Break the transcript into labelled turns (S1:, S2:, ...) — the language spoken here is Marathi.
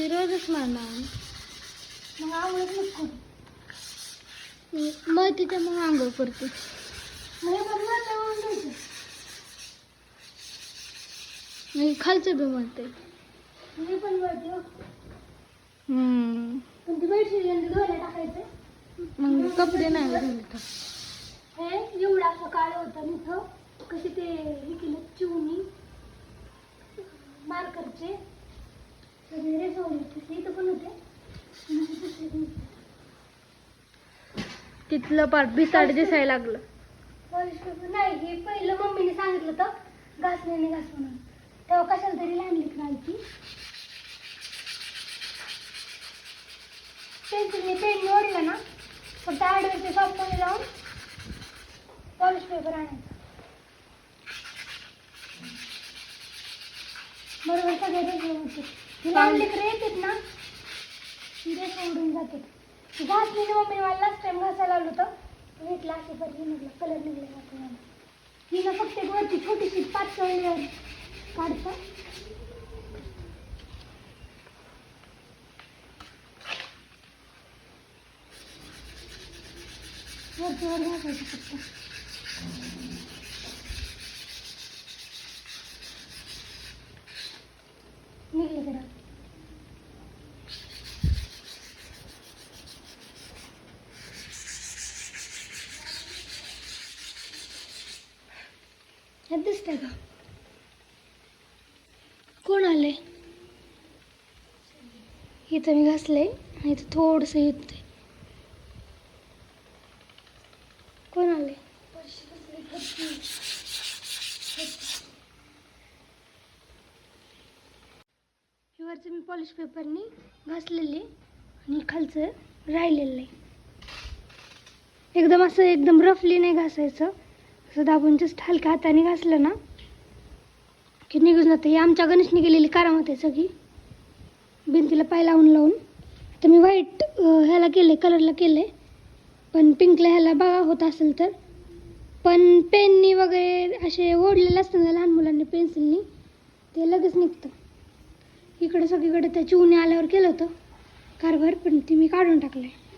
S1: ती रोजच मारणार
S2: मग आवडत नको
S1: मग तिच्या मग आंघोळ करते. मी खालचं बी म्हणते.
S2: मी पण ती बेडशीट धुवायला टाकायचं.
S1: मग कपडे नाही
S2: हे एवढं असं काळं होतं इथं कसे ते हे केलं चिवणी मार्करचे.
S1: तिथलं पाठ भिसाड दिसायला लागलं.
S2: नाही हे पहिलं मम्मीने सांगितलं होतं घासण्याने घास म्हणून. तेव्हा कशाला तरी लेकरं ती पेन्सिलने पेन ओढलं ना फक्त आडवरचे सॉफ्टमध्ये लावून पॉलिश पेपर आणायचा बरोबर सगळे लहान लेकरं येतात ना ती रेषा उडून जातात घासलेली मला लास्ट टाइम घासायला लावलं होतं भेटला असे पण हे निघलं कलर निघले जातो फक्त एक वरती छोटीशी पातळ layer काढता. वरती वर घासायचं फक्त निघले जरा ह्यात दिसतंय का? कोण आले इथं मी घासले आणि इथं थोडंसं येत कोण आले हे वरचं मी पॉलिश पेपरनी घासलेले आणि खालचं राहिलेलं आहे एकदम असं एकदम रफली नाही घासायचं. असं दाबून जस्ट हलक्या हाताने घासलं ना? की निघून जातं. ही आमच्या गणेशने गेलेली कारामत आहे सगळी. भिंतीला पाय लावून लावून. आता मी व्हाईट ह्याला केले कलरला केले पण पिंकला ह्याला बघा होत असेल तर. पण पेननी वगैरे असे ओढलेले असतं ना लहान मुलांनी पेन्सिलनी ते लगेच निघतं. इकडं सगळीकडे त्या चिवणी आल्यावर केलं होतं. कारभार पण ती मी काढून टाकलं आहे